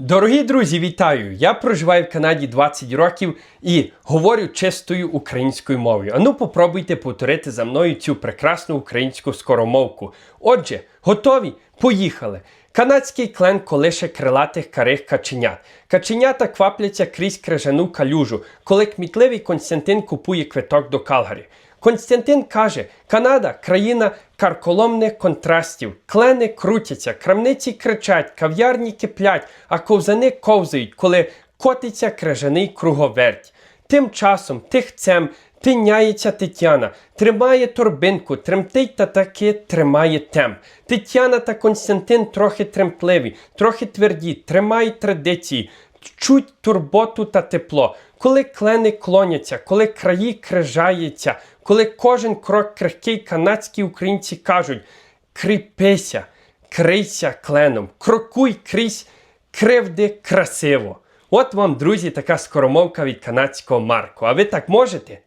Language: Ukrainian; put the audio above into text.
Дорогі друзі, вітаю! Я проживаю в Канаді 20 років і говорю чистою українською мовою. Ану, попробуйте повторити за мною цю прекрасну українську скоромовку. Отже, готові? Поїхали! Канадський клен колише крилатих карих каченят. Каченята квапляться крізь крижану калюжу, коли кмітливий Константин купує квиток до Калгарі. Константин каже: Канада країна карколомних контрастів, клени крутяться, крамниці кричать, кав'ярні киплять, а ковзани ковзають, коли котиться крижаний круговерть. Тим часом тихцем тиняється Тетяна, тримає торбинку, тремтить та таки тримає темп. Тетяна та Константин трохи тремтливі, трохи тверді, тримають традиції, чуть турботу та тепло. Коли клени клоняться, коли краї крижаються, коли кожен крок крихкий канадські українці кажуть кріпися, крийся кленом, крокуй крізь кривди красиво. От вам, друзі, така скоромовка від канадського Марко. А ви так можете?